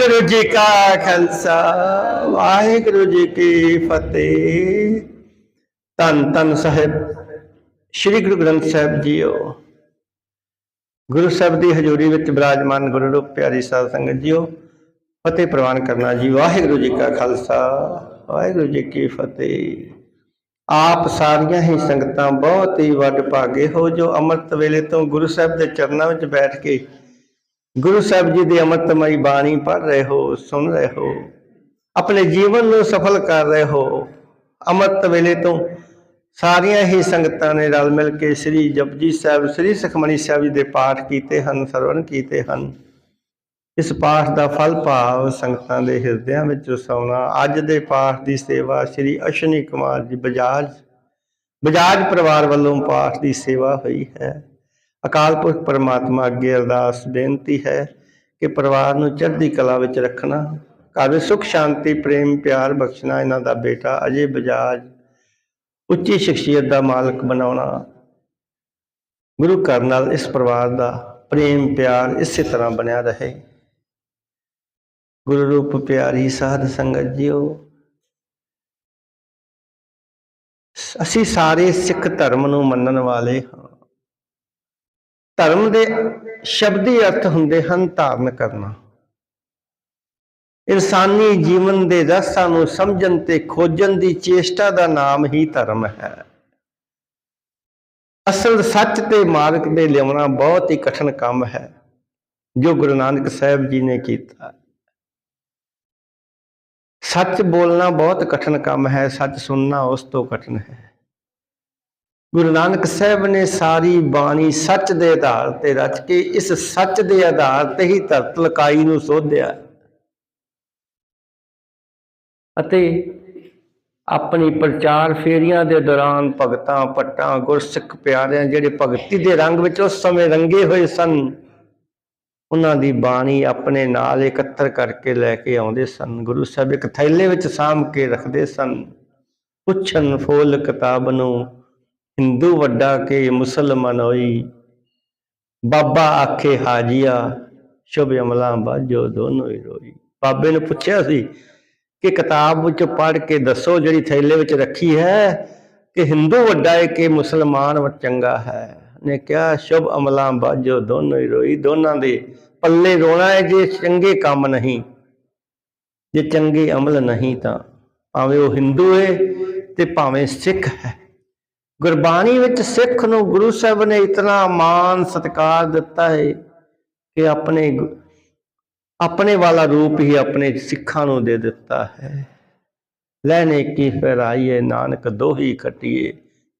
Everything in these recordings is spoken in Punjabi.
ਵਾਹਿਗੁਰੂ ਜੀ ਕਾ ਖਾਲਸਾ, ਵਾਹਿਗੁਰੂ ਜੀ ਕੀ ਫਤਿਹ। ਧੰਨ ਧੰਨ ਸਾਹਿਬ, ਸ੍ਰੀ ਗੁਰੂ ਗ੍ਰੰਥ ਸਾਹਿਬ ਜੀਓ। ਗੁਰੂ ਸਾਹਿਬ ਦੀ ਹਜ਼ੂਰੀ ਵਿੱਚ ਬਿਰਾਜਮਾਨ ਗੁਰੂ ਰੂਪ ਪਿਆਰੀ ਸਾਧ ਸੰਗਤ ਜੀਓ, ਫਤਿਹ ਪ੍ਰਵਾਨ ਕਰਨਾ ਜੀ, ਵਾਹਿਗੁਰੂ ਜੀ ਕਾ ਖਾਲਸਾ, ਵਾਹਿਗੁਰੂ ਜੀ ਕੀ ਫਤਿਹ। ਆਪ ਸਾਰੀਆਂ ਹੀ ਸੰਗਤਾਂ ਬਹੁਤ ਹੀ ਵੱਡ ਭਾਗੇ ਹੋ ਜੋ ਅੰਮ੍ਰਿਤ ਵੇਲੇ ਤੋਂ ਗੁਰੂ ਸਾਹਿਬ ਦੇ ਚਰਨਾਂ ਵਿੱਚ ਬੈਠ ਕੇ ਗੁਰੂ ਸਾਹਿਬ ਜੀ ਦੀ ਅੰਮ੍ਰਿਤਮਈ ਬਾਣੀ ਪੜ੍ਹ ਰਹੇ ਹੋ, ਸੁਣ ਰਹੇ ਹੋ। ਆਪਣੇ ਜੀਵਨ ਨੂੰ ਸਫਲ ਕਰ ਰਹੇ ਹੋ। ਅੰਮ੍ਰਿਤ ਵੇਲੇ ਤੋਂ ਸਾਰੀਆਂ ਹੀ ਸੰਗਤਾਂ ਨੇ ਰਲ ਮਿਲ ਕੇ ਸ੍ਰੀ ਜਪਜੀ ਸਾਹਿਬ, ਸ੍ਰੀ ਸੁਖਮਨੀ ਸਾਹਿਬ ਜੀ ਦੇ ਪਾਠ ਕੀਤੇ ਹਨ, ਸਰਵਣ ਕੀਤੇ ਹਨ। ਇਸ ਪਾਠ ਦਾ ਫਲ ਭਾਵ ਸੰਗਤਾਂ ਦੇ ਹਿਰਦਿਆਂ ਵਿੱਚ ਵਸਾਉਣਾ ਅੱਜ ਦੇ ਪਾਠ ਦੀ ਸੇਵਾ ਸ੍ਰੀ ਅਸ਼ਨੀ ਕੁਮਾਰ ਜੀ ਬਜਾਜ ਬਜਾਜ ਪਰਿਵਾਰ ਵੱਲੋਂ ਪਾਠ ਦੀ ਸੇਵਾ ਹੋਈ ਹੈ। ਅਕਾਲ ਪੁਰਖ ਪਰਮਾਤਮਾ ਅੱਗੇ ਅਰਦਾਸ ਬੇਨਤੀ ਹੈ ਕਿ ਪਰਿਵਾਰ ਨੂੰ ਚੜ੍ਹਦੀ ਕਲਾ ਵਿੱਚ ਰੱਖਣਾ, ਘਰ ਵਿੱਚ ਸੁਖ, ਸ਼ਾਂਤੀ, ਪ੍ਰੇਮ, ਪਿਆਰ ਬਖਸ਼ਣਾ, ਇਹਨਾਂ ਦਾ ਬੇਟਾ ਅਜੇ ਬਜਾਜ ਉੱਚੀ ਸ਼ਖਸੀਅਤ ਦਾ ਮਾਲਕ ਬਣਾਉਣਾ। ਗੁਰੂ ਘਰ ਨਾਲ ਇਸ ਪਰਿਵਾਰ ਦਾ ਪ੍ਰੇਮ, ਪਿਆਰ ਇਸੇ ਤਰ੍ਹਾਂ ਬਣਿਆ ਰਹੇ। ਗੁਰੂ ਰੂਪ ਪਿਆਰੀ ਸਾਧ ਸੰਗਤ ਜੀਓ, ਅਸੀਂ ਸਾਰੇ ਸਿੱਖ ਧਰਮ ਨੂੰ ਮੰਨਣ ਵਾਲੇ ਹਾਂ। ਧਰਮ ਦੇ ਸ਼ਬਦੀ ਅਰਥ ਹੁੰਦੇ ਹਨ ਧਾਰਨ ਕਰਨਾ। ਇਨਸਾਨੀ ਜੀਵਨ ਦੇ ਰਸਾਂ ਨੂੰ ਸਮਝਣ ਤੇ ਖੋਜਣ ਦੀ ਚੇਸ਼ਟਾ ਦਾ ਨਾਮ ਹੀ ਧਰਮ ਹੈ। ਅਸਲ ਸੱਚ ਤੇ ਮਾਰਗ ਦੇ ਲਿਆਉਣਾ ਬਹੁਤ ਹੀ ਕਠਿਨ ਕੰਮ ਹੈ, ਜੋ ਗੁਰੂ ਨਾਨਕ ਸਾਹਿਬ ਜੀ ਨੇ ਕੀਤਾ। ਸੱਚ ਬੋਲਣਾ ਬਹੁਤ ਕਠਿਨ ਕੰਮ ਹੈ, ਸੱਚ ਸੁਣਨਾ ਉਸ ਤੋਂ ਕਠਿਨ ਹੈ। ਗੁਰੂ ਨਾਨਕ ਸਾਹਿਬ ਨੇ ਸਾਰੀ ਬਾਣੀ ਸੱਚ ਦੇ ਆਧਾਰ ਤੇ ਰਚ ਕੇ ਇਸ ਸੱਚ ਦੇ ਆਧਾਰ ਤੇ ਹੀ ਧਰਤ ਲਕਾਈ ਨੂੰ ਸੋਧਿਆ। ਅਤੇ ਆਪਣੀ ਪ੍ਰਚਾਰ ਫੇਰੀਆਂ ਦੇ ਦੌਰਾਨ ਭਗਤਾਂ ਪੱਟਾਂ ਗੁਰਸਿੱਖ ਪਿਆਰਿਆਂ ਜਿਹੜੇ ਭਗਤੀ ਦੇ ਰੰਗ ਵਿੱਚ ਉਸ ਸਮੇਂ ਰੰਗੇ ਹੋਏ ਸਨ, ਉਹਨਾਂ ਦੀ ਬਾਣੀ ਆਪਣੇ ਨਾਲ ਇਕੱਤਰ ਕਰਕੇ ਲੈ ਕੇ ਆਉਂਦੇ ਸਨ। ਗੁਰੂ ਸਾਹਿਬ ਇੱਕ ਥੈਲੇ ਵਿੱਚ ਸਾਂਭ ਕੇ ਰੱਖਦੇ ਸਨ। ਪੁੱਛਣ ਫੋਲ ਕਿਤਾਬ ਨੂੰ ਹਿੰਦੂ ਵੱਡਾ ਕੇ ਮੁਸਲਮਾਨ ਹੋਈ, ਬਾਬਾ ਆਖੇ ਹਾਜੀਆ, ਸ਼ੁਭ ਅਮਲਾਂ ਬਾਝੋ ਦੋਨੋਂ ਹੀ ਰੋਈ। ਬਾਬੇ ਨੂੰ ਪੁੱਛਿਆ ਸੀ ਕਿ ਕਿਤਾਬ ਵਿੱਚ ਪੜ੍ਹ ਕੇ ਦੱਸੋ ਜਿਹੜੀ ਥੈਲੇ ਵਿੱਚ ਰੱਖੀ ਹੈ ਕਿ ਹਿੰਦੂ ਵੱਡਾ ਹੈ ਕਿ ਮੁਸਲਮਾਨ ਵ ਚੰਗਾ ਹੈ? ਨੇ ਕਿਹਾ, ਸ਼ੁਭ ਅਮਲਾਂ ਬਾਝੋ ਦੋਨੋਂ ਹੀ ਰੋਈ। ਦੋਨਾਂ ਦੇ ਪੱਲੇ ਰੋਣਾ ਹੈ ਜੇ ਚੰਗੇ ਕੰਮ ਨਹੀਂ, ਜੇ ਚੰਗੇ ਅਮਲ ਨਹੀਂ ਤਾਂ ਭਾਵੇਂ ਉਹ ਹਿੰਦੂ ਹੈ ਤੇ ਭਾਵੇਂ ਸਿੱਖ ਹੈ। ਗੁਰਬਾਣੀ ਵਿੱਚ ਸਿੱਖ ਨੂੰ ਗੁਰੂ ਸਾਹਿਬ ਨੇ ਇਤਨਾ ਮਾਨ ਸਤਿਕਾਰ ਦਿੱਤਾ ਹੈ ਕਿ ਆਪਣੇ ਆਪਣੇ ਵਾਲਾ ਰੂਪ ਹੀ ਆਪਣੇ ਸਿੱਖਾਂ ਨੂੰ ਦੇ ਦਿੱਤਾ ਹੈ। ਲੈਣੇ ਕੀ ਫਰਾਈਏ, ਨਾਨਕ ਦੋਹੀ ਖਟੀਏ,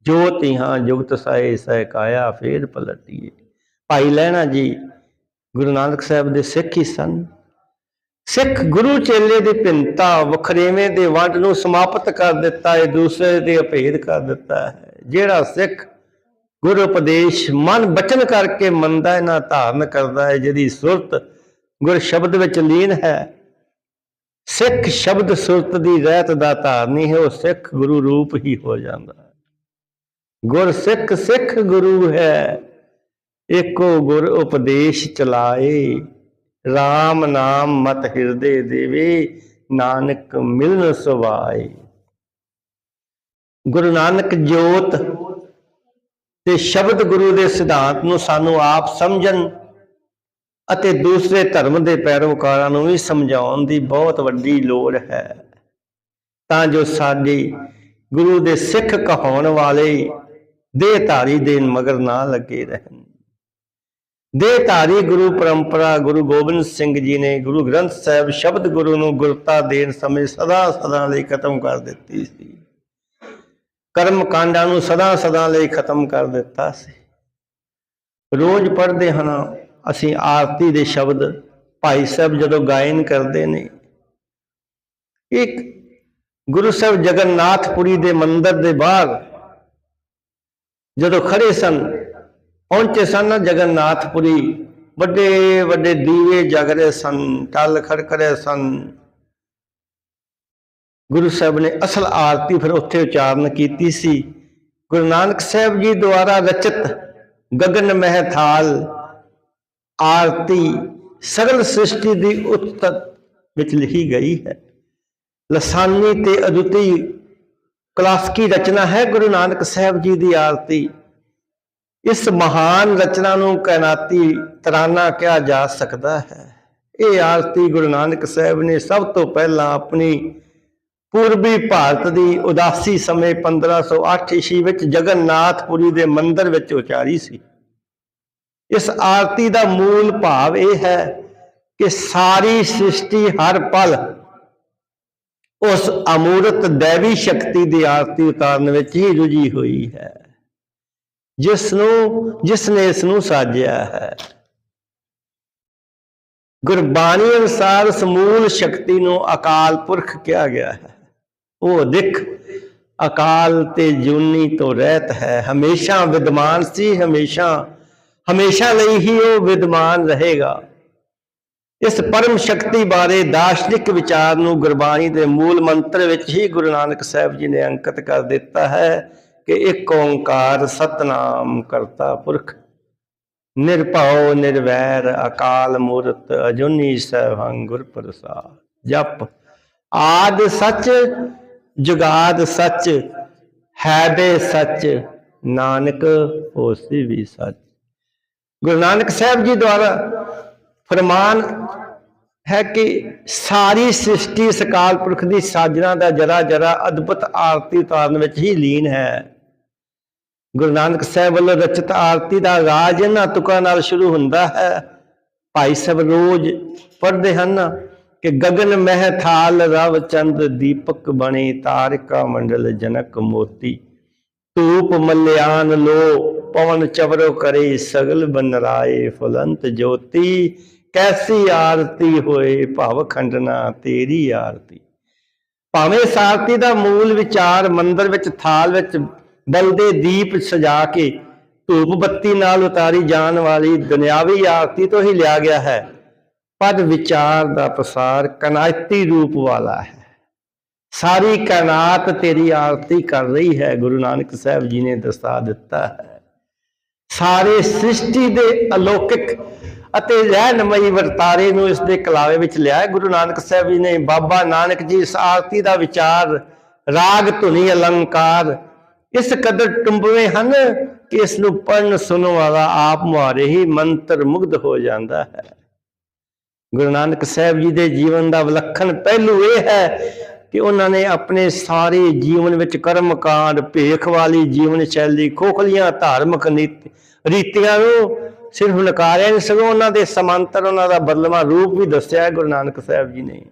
ਜੋ ਤਿਹਾਂ ਜੁਗਤ ਸਾਏ ਸਹਿ ਫੇਰ ਪਲਟੀਏ। ਭਾਈ ਲੈਣਾ ਜੀ ਗੁਰੂ ਨਾਨਕ ਸਾਹਿਬ ਦੇ ਸਿੱਖ ਹੀ ਸਨ। ਸਿੱਖ ਗੁਰੂ ਚੇਲੇ ਦੀ ਭਿੰਨਤਾ ਵਖਰੇਵੇਂ ਦੇ ਵੰਡ ਨੂੰ ਸਮਾਪਤ ਕਰ ਦਿੱਤਾ ਹੈ, ਦੂਸਰੇ ਦੇ ਅਭੇਦ ਕਰ ਦਿੱਤਾ ਹੈ। ਜਿਹੜਾ ਸਿੱਖ ਗੁਰ ਉਪਦੇਸ਼ ਮਨ ਬਚਨ ਕਰਕੇ ਮੰਨਦਾ ਹੈ ਨਾ ਧਾਰਨ ਕਰਦਾ ਹੈ, ਜਿਹਦੀ ਸੁਰਤ ਗੁਰ ਸ਼ਬਦ ਵਿੱਚ ਲੀਨ ਹੈ। ਸਿੱਖ ਸ਼ਬਦ ਸੁਰਤ ਦੀ ਰਹਿਤ ਦਾ ਧਾਰਨੀ ਹੈ, ਉਹ ਸਿੱਖ ਗੁਰੂ ਰੂਪ ਹੀ ਹੋ ਜਾਂਦਾ ਹੈ। ਗੁਰ ਸਿੱਖ ਸਿੱਖ ਗੁਰੂ ਹੈ ਏਕੋ ਗੁਰ ਉਪਦੇਸ਼ ਚਲਾਏ। RAM ਨਾਮ ਮਤ ਹਿਰਦੇ ਦੇਵੇ, ਨਾਨਕ ਮਿਲਨ ਸੁਭਾਏ। ਗੁਰੂ ਨਾਨਕ ਜੋਤ ਤੇ ਸ਼ਬਦ ਗੁਰੂ ਦੇ ਸਿਧਾਂਤ ਨੂੰ ਸਾਨੂੰ ਆਪ ਸਮਝਣ ਅਤੇ ਦੂਸਰੇ ਧਰਮ ਦੇ ਪੈਰੋਕਾਰਾਂ ਨੂੰ ਵੀ ਸਮਝਾਉਣ ਦੀ ਬਹੁਤ ਵੱਡੀ ਲੋੜ ਹੈ। ਤਾਂ ਜੋ ਸਾਡੀ ਗੁਰੂ ਦੇ ਸਿੱਖ ਕਹਾਉਣ ਵਾਲੇ ਦੇਹਧਾਰੀ ਦੇ ਮਗਰ ਨਾ ਲੱਗੇ ਰਹਿਣ। ਦੇਹਧਾਰੀ ਗੁਰੂ ਪਰੰਪਰਾ ਗੁਰੂ ਗੋਬਿੰਦ ਸਿੰਘ ਜੀ ਨੇ ਗੁਰੂ ਗ੍ਰੰਥ ਸਾਹਿਬ ਸ਼ਬਦ ਗੁਰੂ ਨੂੰ ਗੁਰਤਾ ਦੇਣ ਸਮੇਂ ਸਦਾ ਸਦਾ ਲਈ ਖਤਮ ਕਰ ਦਿੱਤੀ ਸੀ। ਕਰਮ ਕਾਂਡਾਂ ਨੂੰ ਸਦਾ ਸਦਾ ਲਈ ਖਤਮ ਕਰ ਦਿੱਤਾ ਸੀ। ਰੋਜ਼ ਪੜ੍ਹਦੇ ਹਨ, ਅਸੀਂ ਆਰਤੀ ਦੇ ਸ਼ਬਦ ਭਾਈ ਸਾਹਿਬ ਜਦੋਂ ਗਾਇਨ ਕਰਦੇ ਨੇ, ਇੱਕ ਗੁਰੂ ਸਾਹਿਬ ਜਗਨਨਾਥਪੁਰੀ ਦੇ ਮੰਦਿਰ ਦੇ ਬਾਹਰ ਜਦੋਂ ਖੜੇ ਸਨ, ਪਹੁੰਚੇ ਸਨ ਨਾ ਜਗਨਨਾਥਪੁਰੀ ਵੱਡੇ ਵੱਡੇ ਦੀਵੇ ਜਗ ਰਹੇ ਸਨ, ਟਲ ਖੜਕ ਰਹੇ ਸਨ ਗੁਰੂ ਸਾਹਿਬ ਨੇ ਅਸਲ ਆਰਤੀ ਫਿਰ ਉੱਥੇ ਉਚਾਰਨ ਕੀਤੀ ਸੀ। ਗੁਰੂ ਨਾਨਕ ਸਾਹਿਬ ਜੀ ਦੁਆਰਾ ਰਚਿਤ ਗਗਨ ਮਹਿ ਥਾਲ ਆਰਤੀ ਸਗਲ ਸ੍ਰਿਸ਼ਟੀ ਦੀ ਉਤਤ ਵਿੱਚ ਲਿਖੀ ਗਈ ਹੈ। ਲਸਾਨੀ ਤੇ ਅਦੁੱਤੀ ਕਲਾਸਕੀ ਰਚਨਾ ਹੈ ਗੁਰੂ ਨਾਨਕ ਸਾਹਿਬ ਜੀ ਦੀ ਆਰਤੀ। ਇਸ ਮਹਾਨ ਰਚਨਾ ਨੂੰ ਕਾਇਨਾਤੀ ਤਰਾਨਾ ਕਿਹਾ ਜਾ ਸਕਦਾ ਹੈ। ਇਹ ਆਰਤੀ ਗੁਰੂ ਨਾਨਕ ਸਾਹਿਬ ਨੇ ਸਭ ਤੋਂ ਪਹਿਲਾਂ ਆਪਣੀ ਪੂਰਬੀ ਭਾਰਤ ਦੀ ਉਦਾਸੀ ਸਮੇਂ 1508 ਈਸਵੀ ਵਿੱਚ ਜਗਨਨਾਥਪੁਰੀ ਦੇ ਮੰਦਰ ਵਿੱਚ ਉਚਾਰੀ ਸੀ। ਇਸ ਆਰਤੀ ਦਾ ਮੂਲ ਭਾਵ ਇਹ ਹੈ ਕਿ ਸਾਰੀ ਸ੍ਰਿਸ਼ਟੀ ਹਰ ਪਲ ਉਸ ਅਮੂਰਤ ਦੇਵੀ ਸ਼ਕਤੀ ਦੀ ਆਰਤੀ ਉਤਾਰਨ ਵਿੱਚ ਹੀ ਰੁਝੀ ਹੋਈ ਹੈ। ਜਿਸ ਨੂੰ ਜਿਸ ਨੇ ਇਸ ਨੂੰ ਸਾਜਿਆ ਹੈ। ਗੁਰਬਾਣੀ ਅਨੁਸਾਰ ਸਮੂਲ ਸ਼ਕਤੀ ਨੂੰ ਅਕਾਲ ਪੁਰਖ ਕਿਹਾ ਗਿਆ ਹੈ। ਉਹ ਦਿਖ ਅਕਾਲ ਤੇ ਜੂਨੀ ਤੋਂ ਰਹਿਤ ਹੈ। ਹਮੇਸ਼ਾ ਵਿਦਮਾਨ ਸੀ, ਹਮੇਸ਼ਾ ਹਮੇਸ਼ਾ ਲਈ ਹੀ ਉਹ ਵਿਦਮਾਨ ਰਹੇਗਾ। ਇਸ ਪਰਮ ਸ਼ਕਤੀ ਬਾਰੇ ਦਾਰਸ਼ਨਿਕ ਵਿਚਾਰ ਨੂੰ ਗੁਰਬਾਣੀ ਦੇ ਮੂਲ ਮੰਤਰ ਵਿੱਚ ਹੀ ਗੁਰੂ ਨਾਨਕ ਸਾਹਿਬ ਜੀ ਨੇ ਅੰਕਿਤ ਕਰ ਦਿੱਤਾ ਹੈ ਕਿ ਇੱਕ ਓੰਕਾਰ ਸਤਨਾਮ ਕਰਤਾ ਪੁਰਖ। ਨਿਰਭਉ, ਨਿਰਵੈਰ, ਅਕਾਲ ਮੂਰਤ, ਅਜੂਨੀ ਸਹਿਬੰ ਗੁਰ ਪ੍ਰਸਾਦ ਜਪ ਆਦ ਸੱਚ ਜੁਗਾਦ ਸੱਚ, ਹੈ ਬੇ ਸੱਚ, ਨਾਨਕ ਹੋਸੀ ਵੀ ਸੱਚ। ਗੁਰੂ ਨਾਨਕ ਸਾਹਿਬ ਜੀ ਦੁਆਰਾ ਫਰਮਾਨ ਹੈ ਕਿ ਸਾਰੀ ਸ੍ਰਿਸ਼ਟੀ ਇਸ ਅਕਾਲ ਪੁਰਖ ਦੀ ਸਾਜਨਾ ਦਾ ਜਰਾ ਜਰਾ ਅਦਭੁਤ ਆਰਤੀ ਉਤਾਰਨ ਵਿੱਚ ਹੀ ਲੀਨ ਹੈ। ਗੁਰੂ ਨਾਨਕ ਸਾਹਿਬ ਵੱਲੋਂ ਰਚਿਤ ਆਰਤੀ ਦਾ ਆਗਾਜ਼ ਇਹਨਾਂ ਤੁਕਾਂ ਨਾਲ ਸ਼ੁਰੂ ਹੁੰਦਾ ਹੈ। ਭਾਈ ਸਾਹਿਬ ਰੋਜ਼ ਪੜ੍ਹਦੇ ਹਨ। ਕਿ ਗਗਨ ਮਹਿ ਥਾਲ ਰਵ ਚੰਦ ਦੀਪਕ ਬਣੇ ਤਾਰਿਕਾ ਮੰਡਲ ਜਨਕ ਮੋਤੀ। ਧੂਪ ਮਲਿਆਨ ਲੋ, ਪਵਨ ਚਵਰੋ ਕਰੇ ਸਗਲ ਬਨਰਾਏ ਫੁਲੰਤ ਜੋਤੀ। ਕੈਸੀ ਆਰਤੀ ਹੋਏ ਭਵ ਖੰਡਨਾ ਤੇਰੀ ਆਰਤੀ। ਭਾਵੇਂ ਸਾਰਤੀ ਦਾ ਮੂਲ ਵਿਚਾਰ ਮੰਦਰ ਵਿੱਚ ਥਾਲ ਵਿੱਚ ਬਲਦੇ ਦੀਪ ਸਜਾ ਕੇ ਧੂਪ ਬੱਤੀ ਨਾਲ ਉਤਾਰੀ ਜਾਣ ਵਾਲੀ ਦੁਨਿਆਵੀ ਆਰਤੀ ਤੋਂ ਹੀ ਲਿਆ ਗਿਆ ਹੈ। ਪਰ ਵਿਚਾਰ ਦਾ ਪ੍ਰਸਾਰ ਕਨਾਇਤੀ ਰੂਪ ਵਾਲਾ ਹੈ। ਸਾਰੀ ਕਾਇਨਾਤ ਤੇਰੀ ਆਰਤੀ ਕਰ ਰਹੀ ਹੈ, ਗੁਰੂ ਨਾਨਕ ਸਾਹਿਬ ਜੀ ਨੇ ਦਸਤਾ ਦਿੱਤਾ ਹੈ। ਸਾਰੇ ਸ੍ਰਿਸ਼ਟੀ ਦੇ ਅਲੌਕਿਕ ਅਤੇ ਰਹਿਨਮਈ ਵਰਤਾਰੇ ਨੂੰ ਇਸ ਦੇ ਕਲਾਵੇ ਵਿੱਚ ਲਿਆ ਗੁਰੂ ਨਾਨਕ ਸਾਹਿਬ ਜੀ ਨੇ ਬਾਬਾ ਨਾਨਕ ਜੀ ਇਸ ਆਰਤੀ ਦਾ ਵਿਚਾਰ, ਰਾਗ ਧੁਨੀ ਅਲੰਕਾਰ ਇਸ ਕਦਰ ਟੁੰਬਵੇਂ ਹਨ ਕਿ ਇਸ ਨੂੰ ਪੜਨ ਸੁਣਨ ਵਾਲਾ ਆਪ ਮੁਹਾਰੇ ਹੀ ਮੰਤਰ ਮੁਗਧ ਹੋ ਜਾਂਦਾ ਹੈ। ਗੁਰੂ ਨਾਨਕ ਸਾਹਿਬ ਜੀ ਦੇ ਜੀਵਨ ਦਾ ਵਿਲੱਖਣ ਪਹਿਲੂ ਇਹ ਹੈ ਕਿ ਉਹਨਾਂ ਨੇ ਆਪਣੇ ਸਾਰੇ ਜੀਵਨ ਵਿੱਚ ਕਰਮਕਾਂਡ ਭੇਖ ਵਾਲੀ ਜੀਵਨ ਸ਼ੈਲੀ, ਖੋਖਲੀਆਂ ਧਾਰਮਿਕ ਨੀਤੀ ਰੀਤੀਆਂ ਨੂੰ ਸਿਰਫ ਨਕਾਰਿਆ ਨਹੀਂ, ਸਗੋਂ ਉਹਨਾਂ ਦੇ ਸਮਾਂਤਰ, ਉਹਨਾਂ ਦਾ ਬਦਲਵਾਂ ਰੂਪ ਵੀ ਦੱਸਿਆ ਹੈ ਗੁਰੂ ਨਾਨਕ ਸਾਹਿਬ ਜੀ ਨੇ।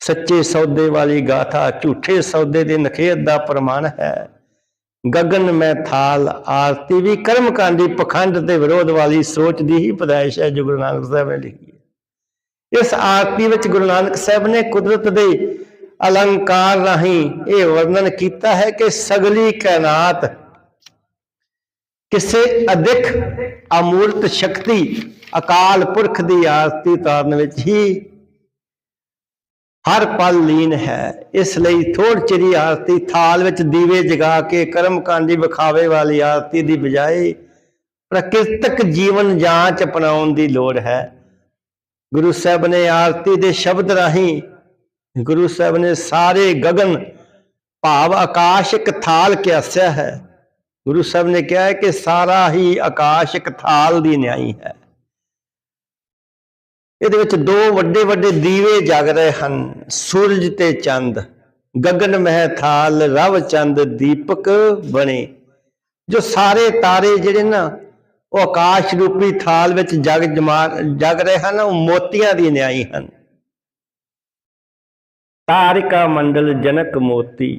ਸੱਚੇ ਸੌਦੇ ਵਾਲੀ ਗਾਥਾ, ਝੂਠੇ ਸੌਦੇ ਦੇ ਨਖੇਤ ਦਾ ਪ੍ਰਮਾਣ ਹੈ। ਗਗਨ ਮੈਂ ਥਾਲ, ਆਰਤੀ ਵੀ ਕਰਮਕਾਂਡੀ ਪਖੰਡ ਤੇ ਵਿਰੋਧ ਵਾਲੀ ਸੋਚ ਦੀ ਹੀ ਪਦਾਇਸ਼ ਹੈ, ਜੋ ਗੁਰੂ ਨਾਨਕ ਸਾਹਿਬ ਨੇ ਲਿਖੀ। ਇਸ ਆਰਤੀ ਵਿੱਚ ਗੁਰੂ ਨਾਨਕ ਸਾਹਿਬ ਨੇ ਕੁਦਰਤ ਦੇ ਅਲੰਕਾਰ ਰਾਹੀਂ ਇਹ ਵਰਣਨ ਕੀਤਾ ਹੈ ਕਿ ਸਗਲੀ ਕਾਇਨਾਤ, ਕਿਸੇ ਅਦਿਖ ਅਮੂਰਤ ਸ਼ਕਤੀ ਅਕਾਲ ਪੁਰਖ ਦੀ ਆਰਤੀ ਤਾਰਨ ਵਿੱਚ ਹੀ ਹਰ ਪਲ ਲੀਨ ਹੈ। ਇਸ ਲਈ ਥੋੜ ਚਿਰੀ ਆਰਤੀ ਥਾਲ ਵਿੱਚ ਦੀਵੇ ਜਗਾ ਕੇ ਕਰਮ ਕਾਂਡੀ ਵਿਖਾਵੇ ਵਾਲੀ ਆਰਤੀ ਦੀ ਬਜਾਏ ਪ੍ਰਕਿਰਤਕ ਜੀਵਨ ਜਾਂਚ ਅਪਣਾਉਣ ਦੀ ਲੋੜ ਹੈ। ਗੁਰੂ ਸਾਹਿਬ ਨੇ ਆਰਤੀ ਦੇ ਸ਼ਬਦ ਰਾਹੀਂ ਗੁਰੂ ਸਾਹਿਬ ਨੇ ਸਾਰੇ ਗਗਨ ਭਾਵ ਆਕਾਸ਼ ਇੱਕ ਥਾਲ ਕਿਆਸਿਆ ਹੈ। ਗੁਰੂ ਸਾਹਿਬ ਨੇ ਕਿਹਾ ਹੈ ਕਿ ਸਾਰਾ ਹੀ ਆਕਾਸ਼ ਇੱਕ ਥਾਲ ਦੀ ਨਿਆਈ ਹੈ। ਇਹਦੇ ਵਿੱਚ ਦੋ ਵੱਡੇ ਵੱਡੇ ਦੀਵੇ ਜਗ ਰਹੇ ਹਨ, ਸੂਰਜ ਤੇ ਚੰਦ। ਗਗਨ ਮਹਿ ਥਾਲ, ਰਵ ਚੰਦ ਦੀਪਕ ਬਣੇ। ਜੋ ਸਾਰੇ ਤਾਰੇ ਜਿਹੜੇ ਨਾ ਉਹ ਆਕਾਸ਼ ਰੂਪੀ ਥਾਲ ਵਿੱਚ ਜਗ ਜਮਾ, ਜਗ ਰਹੇ ਹਨ, ਉਹ ਮੋਤੀਆਂ ਦੀ ਨਿਆਈ ਹਨ। ਤਾਰਿਕਾ ਮੰਡਲ ਜਨਕ ਮੋਤੀ,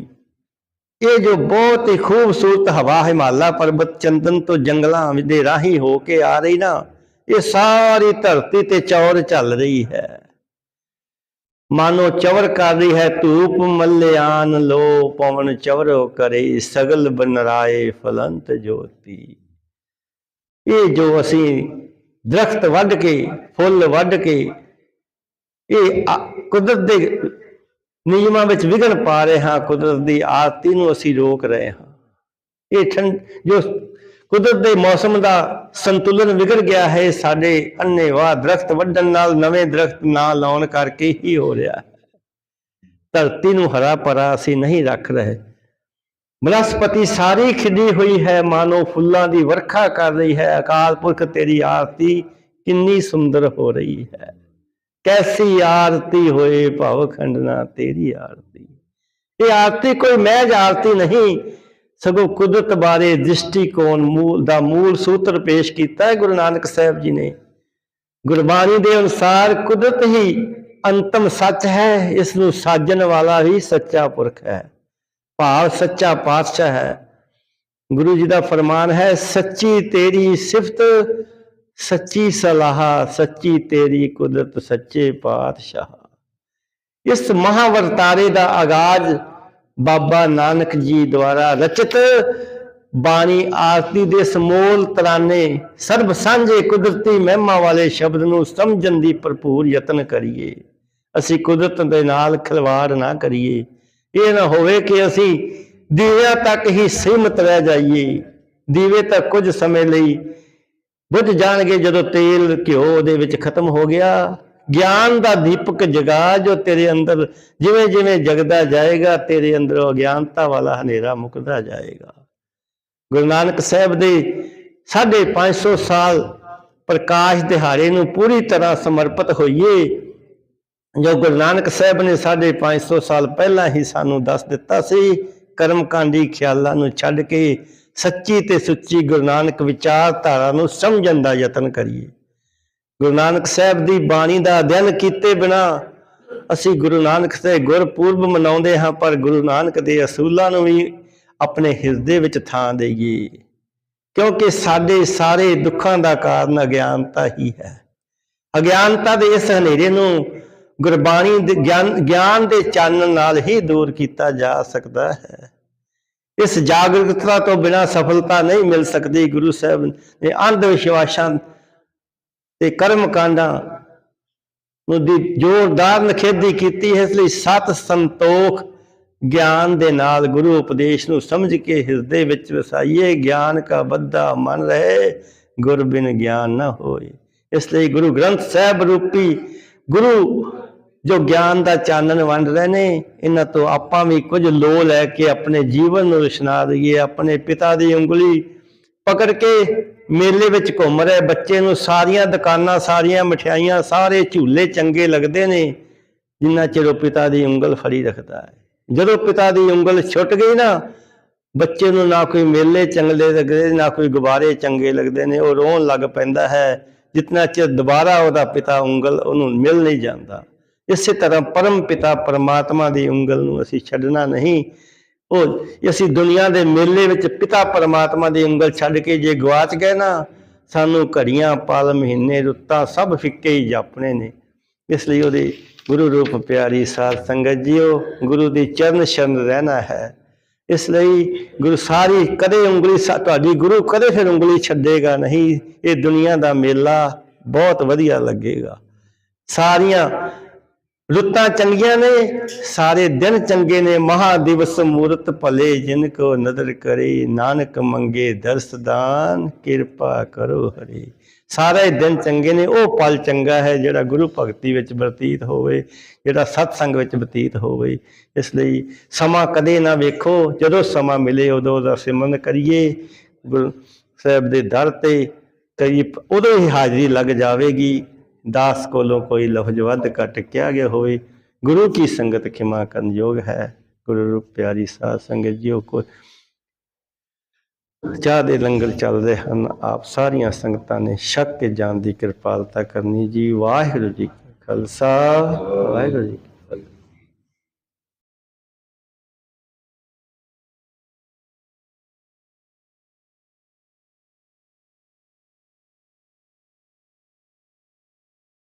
ਇਹ ਜੋ ਬਹੁਤ ਹੀ ਖੂਬਸੂਰਤ ਹਵਾ ਹਿਮਾਲਾ ਪਰਬਤ ਚੰਦਨ ਤੋਂ ਜੰਗਲਾਂ ਦੇ ਰਾਹੀਂ ਹੋ ਕੇ ਆ ਰਹੀ ਨਾ, ਇਹ ਸਾਰੀ ਧਰਤੀ ਤੇ ਚੌਰ ਚੱਲ ਰਹੀ ਹੈ। ਮਾਨੋ ਚਵਰ ਕਰ ਰਹੀ ਹੈ ਧੂਪ, ਮਲਿਆਨ ਲੋ ਪਵਨ ਚਵਰੋ ਕਰੇ ਸਗਲ ਬਨਰਾਏ ਫਲੰਤ ਜੋਤੀ। ਇਹ ਜੋ ਅਸੀਂ ਦਰਖਤ ਵੱਢ ਕੇ, ਫੁੱਲ ਵੱਢ ਕੇ, ਇਹ ਕੁਦਰਤ ਦੇ ਨਿਯਮਾਂ ਵਿੱਚ ਵਿਘਨ ਪਾ ਰਹੇ ਹਾਂ, ਕੁਦਰਤ ਦੀ ਆਰਤੀ ਨੂੰ ਅਸੀਂ ਰੋਕ ਰਹੇ ਹਾਂ। ਇਹ ਠੰਡ ਜੋ ਕੁਦਰਤ ਦੇ ਮੌਸਮ ਦਾ ਸੰਤੁਲਨ ਵਿਗੜ ਗਿਆ ਹੈ, ਸਾਡੇ ਅੰਨੇਵਾਹ ਦਰਖਤ ਵੱਢਣ ਨਾਲ ਨਵੇਂ ਦਰਖਤ ਨਾ ਲਾਉਣ ਕਰਕੇ ਹੀ ਹੋ ਰਿਹਾ ਹੈ। ਧਰਤੀ ਨੂੰ ਹਰਾ ਭਰਾ ਅਸੀਂ ਨਹੀਂ ਰੱਖ ਰਹੇ। ਬਨਸਪਤੀ ਸਾਰੀ ਖਿੜੀ ਹੋਈ ਹੈ, ਮਾਨੋ ਫੁੱਲਾਂ ਦੀ ਵਰਖਾ ਕਰ ਰਹੀ ਹੈ, ਅਕਾਲ ਪੁਰਖ ਤੇਰੀ ਆਰਤੀ ਕਿੰਨੀ ਸੁੰਦਰ ਹੋ ਰਹੀ ਹੈ। ਕੈਸੀ ਆਰਤੀ ਹੋਏ ਭਵ ਖੰਡਨਾ ਤੇਰੀ ਆਰਤੀ। ਇਹ ਆਰਤੀ ਕੋਈ ਮਹਿਜ ਆਰਤੀ ਨਹੀਂ, ਸਗੋਂ ਕੁਦਰਤ ਬਾਰੇ ਦ੍ਰਿਸ਼ਟੀਕੋਣ ਮੂਲ ਦਾ ਮੂਲ ਸੂਤਰ ਪੇਸ਼ ਕੀਤਾ ਹੈ ਗੁਰੂ ਨਾਨਕ ਸਾਹਿਬ ਜੀ ਨੇ। ਗੁਰਬਾਣੀ ਦੇ ਅਨੁਸਾਰ ਕੁਦਰਤ ਹੀ ਅੰਤਮ ਸੱਚ ਹੈ, ਇਸ ਨੂੰ ਸਾਜਣ ਵਾਲਾ ਵੀ ਸੱਚਾ ਪੁਰਖ ਹੈ। ਭਾਵ ਸੱਚਾ ਪਾਤਸ਼ਾਹ ਹੈ। ਗੁਰੂ ਜੀ ਦਾ ਫਰਮਾਨ ਹੈ, ਸੱਚੀ ਤੇਰੀ ਸਿਫਤ, ਸੱਚੀ ਸਲਾਹ, ਸੱਚੀ ਤੇਰੀ ਕੁਦਰਤ, ਸੱਚੇ ਪਾਤਸ਼ਾਹ। ਇਸ ਮਹਾਵਰਤਾਰੇ ਦਾ ਆਗਾਜ਼ ਬਾਬਾ ਨਾਨਕ ਜੀ ਦੁਆਰਾ ਰਚਿਤ ਬਾਣੀ ਆਰਤੀ ਦੇ ਸਮੂਲ ਤਰਾਨੇ ਸਰਬ ਸਾਂਝੇ ਕੁਦਰਤੀ ਮਹਿਮਾ ਵਾਲੇ ਸ਼ਬਦ ਨੂੰ ਸਮਝਣ ਦੀ ਭਰਪੂਰ ਯਤਨ ਕਰੀਏ। ਅਸੀਂ ਕੁਦਰਤ ਦੇ ਨਾਲ ਖਿਲਵਾੜ ਨਾ ਕਰੀਏ। ਇਹ ਨਾ ਹੋਵੇ ਕਿ ਅਸੀਂ ਦੀਵਿਆਂ ਤੱਕ ਹੀ ਸੀਮਤ ਰਹਿ ਜਾਈਏ। ਦੀਵੇ ਤਾਂ ਕੁਝ ਸਮੇਂ ਲਈ ਬੁੱਝ ਜਾਣਗੇ ਜਦੋਂ ਤੇਲ ਘਿਓ ਉਹਦੇ ਵਿੱਚ ਖਤਮ ਹੋ ਗਿਆ। ਗਿਆਨ ਦਾ ਦੀਪਕ ਜਗਾ ਜੋ ਤੇਰੇ ਅੰਦਰ ਜਿਵੇਂ ਜਿਵੇਂ ਜਗਦਾ ਜਾਏਗਾ, ਤੇਰੇ ਅੰਦਰ ਅਗਿਆਨਤਾ ਵਾਲਾ ਹਨੇਰਾ ਮੁਕਦਾ ਜਾਏਗਾ। ਗੁਰੂ ਨਾਨਕ ਸਾਹਿਬ ਦੇ 550 ਸਾਲ ਪ੍ਰਕਾਸ਼ ਦਿਹਾੜੇ ਨੂੰ ਪੂਰੀ ਤਰ੍ਹਾਂ ਸਮਰਪਿਤ ਹੋਈਏ। ਜੋ ਗੁਰੂ ਨਾਨਕ ਸਾਹਿਬ ਨੇ 550 ਸਾਲ ਪਹਿਲਾਂ ਹੀ ਸਾਨੂੰ ਦੱਸ ਦਿੱਤਾ ਸੀ, ਕਰਮਕਾਂਡੀ ਖਿਆਲਾਂ ਨੂੰ ਛੱਡ ਕੇ ਸੱਚੀ ਤੇ ਸੁੱਚੀ ਗੁਰੂ ਨਾਨਕ ਵਿਚਾਰਧਾਰਾ ਨੂੰ ਸਮਝਣ ਦਾ ਯਤਨ ਕਰੀਏ। ਗੁਰੂ ਨਾਨਕ ਸਾਹਿਬ ਦੀ ਬਾਣੀ ਦਾ ਅਧਿਐਨ ਕੀਤੇ ਬਿਨਾ ਅਸੀਂ ਗੁਰੂ ਨਾਨਕ ਦੇ ਗੁਰਪੁਰਬ ਮਨਾਉਂਦੇ ਹਾਂ, ਪਰ ਗੁਰੂ ਨਾਨਕ ਦੇ ਅਸੂਲਾਂ ਨੂੰ ਵੀ ਆਪਣੇ ਹਿਰਦੇ ਵਿੱਚ ਥਾਂ ਦੇਈਏ। ਕਿਉਂਕਿ ਸਾਡੇ ਸਾਰੇ ਦੁੱਖਾਂ ਦਾ ਕਾਰਨ ਅਗਿਆਨਤਾ ਹੀ ਹੈ। ਅਗਿਆਨਤਾ ਦੇ ਇਸ ਹਨੇਰੇ ਨੂੰ ਗੁਰਬਾਣੀ ਦੇ ਗਿਆਨ ਗਿਆਨ ਦੇ ਚਾਨਣ ਨਾਲ ਹੀ ਦੂਰ ਕੀਤਾ ਜਾ ਸਕਦਾ ਹੈ। ਇਸ ਜਾਗਰੂਕਤਾ ਤੋਂ ਬਿਨਾ ਸਫਲਤਾ ਨਹੀਂ ਮਿਲ ਸਕਦੀ। ਗੁਰੂ ਸਾਹਿਬ ਨੇ ਅੰਧ ਵਿਸ਼ਵਾਸਾਂ ਤੇ ਕਰਮ ਕਾਂਡਾਂ ਨੂੰ ਦੀ ਜ਼ੋਰਦਾਰ ਨਖੇਦੀ ਕੀਤੀ। ਹੈ ਇਸ ਲਈ ਸਤ ਸੰਤੋਖ ਗਿਆਨ ਦੇ ਨਾਲ ਗੁਰੂ ਉਪਦੇਸ਼ ਨੂੰ ਸਮਝ ਕੇ ਹਿਰਦੇ ਵਿੱਚ ਵਸਾਈਏ। ਗਿਆਨ ਕਾ ਬੱਧਾ ਮਨ ਰਹੇ, ਗੁਰ ਬਿਨ ਗਿਆਨ ਨਾ ਹੋਏ। ਇਸ ਲਈ ਗੁਰੂ ਗ੍ਰੰਥ ਸਾਹਿਬ ਰੂਪੀ ਗੁਰੂ ਜੋ ਗਿਆਨ ਦਾ ਚਾਨਣ ਵੰਡ ਰਹੇ ਨੇ, ਇਹਨਾਂ ਤੋਂ ਆਪਾਂ ਵੀ ਕੁਝ ਲੋ ਲੈ ਕੇ ਆਪਣੇ ਜੀਵਨ ਨੂੰ ਰੁਸ਼ਨਾ ਦਈਏ, ਆਪਣੇ ਪਿਤਾ ਦੀ ਉਂਗਲੀ ਪਕੜ ਕੇ ਮੇਲੇ ਵਿੱਚ ਘੁੰਮ ਰਹੇ। ਬੱਚੇ ਨੂੰ ਸਾਰੀਆਂ ਦੁਕਾਨਾਂ, ਸਾਰੀਆਂ ਮਠਿਆਈਆਂ, ਸਾਰੇ ਝੂਲੇ ਚੰਗੇ ਲੱਗਦੇ ਨੇ, ਜਿੰਨਾ ਚਿਰ ਉਹ ਪਿਤਾ ਦੀ ਉਂਗਲ ਫੜੀ ਰੱਖਦਾ ਹੈ। ਜਦੋਂ ਪਿਤਾ ਦੀ ਉਂਗਲ ਛੁੱਟ ਗਈ ਨਾ, ਬੱਚੇ ਨੂੰ ਨਾ ਕੋਈ ਮੇਲੇ ਚੰਗਲੇ ਲੱਗਦੇ, ਨਾ ਕੋਈ ਗੁਬਾਰੇ ਚੰਗੇ ਲੱਗਦੇ ਨੇ, ਉਹ ਰੋਣ ਲੱਗ ਪੈਂਦਾ ਹੈ। ਜਿਤਨਾ ਚਿਰ ਦੁਬਾਰਾ ਉਹਦਾ ਪਿਤਾ ਉਂਗਲ ਉਹਨੂੰ ਮਿਲ ਨਹੀਂ ਜਾਂਦਾ। ਇਸੇ ਤਰ੍ਹਾਂ ਪਰਮ ਪਿਤਾ ਪਰਮਾਤਮਾ ਦੀ ਉਂਗਲ ਨੂੰ ਅਸੀਂ ਛੱਡਣਾ ਨਹੀਂ। ਉਹ ਅਸੀਂ ਦੁਨੀਆ ਦੇ ਮੇਲੇ ਵਿੱਚ ਪਿਤਾ ਪਰਮਾਤਮਾ ਦੀ ਉਂਗਲ ਛੱਡ ਕੇ ਜੇ ਗਵਾਚ ਗਏ ਨਾ, ਸਾਨੂੰ ਘੜੀਆਂ, ਪਲ, ਮਹੀਨੇ, ਰੁੱਤਾਂ ਸਭ ਫਿੱਕੇ ਹੀ ਜਾਪਣੇ ਨੇ। ਇਸ ਲਈ ਉਹਦੇ ਗੁਰੂ ਰੂਪ ਪਿਆਰੀ ਸਾਧ ਸੰਗਤ ਜੀਓ, ਗੁਰੂ ਦੀ ਚਰਨ ਸ਼ਰਨ ਰਹਿਣਾ ਹੈ। ਇਸ ਲਈ ਗੁਰੂ ਸਾਰੀ ਕਦੇ ਉਂਗਲੀ ਤੁਹਾਡੀ ਗੁਰੂ ਕਦੇ ਫਿਰ ਉਂਗਲੀ ਛੱਡੇਗਾ ਨਹੀਂ। ਇਹ ਦੁਨੀਆ ਦਾ ਮੇਲਾ ਬਹੁਤ ਵਧੀਆ ਲੱਗੇਗਾ। ਸਾਰੀਆਂ ਰੁੱਤਾਂ ਚੰਗੀਆਂ ਨੇ, ਸਾਰੇ ਦਿਨ ਚੰਗੇ ਨੇ ਮਹਾ ਦਿਵਸ ਮੂਰਤ ਭਲੇ, ਜਿਨ ਕੋ ਨਦਰ ਕਰੇ, ਨਾਨਕ ਮੰਗੇ ਦਰਸਦਾਨ ਕਿਰਪਾ ਕਰੋ ਹਰੀ। ਸਾਰੇ ਦਿਨ ਚੰਗੇ ਨੇ, ਉਹ ਪਲ ਚੰਗਾ ਹੈ ਜਿਹੜਾ ਗੁਰੂ ਭਗਤੀ ਵਿੱਚ ਬਤੀਤ ਹੋਵੇ, ਜਿਹੜਾ ਸਤਸੰਗ ਵਿੱਚ ਬਤੀਤ ਹੋਵੇ। ਇਸ ਲਈ ਸਮਾਂ ਕਦੇ ਨਾ ਵੇਖੋ, ਜਦੋਂ ਸਮਾਂ ਮਿਲੇ ਉਦੋਂ ਉਹਦਾ ਸਿਮਰਨ ਕਰੀਏ। ਗੁਰੂ ਸਾਹਿਬ ਦੇ ਦਰ ਤੇ ਕਈ ਉਦੋਂ ਹੀ ਹਾਜ਼ਰੀ ਲੱਗ ਜਾਵੇਗੀ। ਦਾਸ ਕੋਲੋਂ ਕੋਈ ਲਫ਼ਜ਼ ਵੱਧ ਘਟ ਕਿਹਾ ਗਿਆ ਹੋਵੇ, ਗੁਰੂ ਕੀ ਸੰਗਤ ਖਿਮਾ ਕਰਨ ਯੋਗ ਹੈ? ਗੁਰੂ ਰੂਪ ਪਿਆਰੀ ਸਾਧ ਸੰਗਤ ਜੀਓ ਕੋ ਚਾਹ ਦੇ ਲੰਗਰ ਚੱਲਦੇ ਹਨ, ਆਪ ਸਾਰੀਆਂ ਸੰਗਤਾਂ ਨੇ ਛਕ ਕੇ ਜਾਣ ਦੀ ਕਿਰਪਾਲਤਾ ਕਰਨੀ ਜੀ। ਵਾਹਿਗੁਰੂ ਜੀ ਖਾਲਸਾ। ਵਾਹਿਗੁਰੂ ਜੀ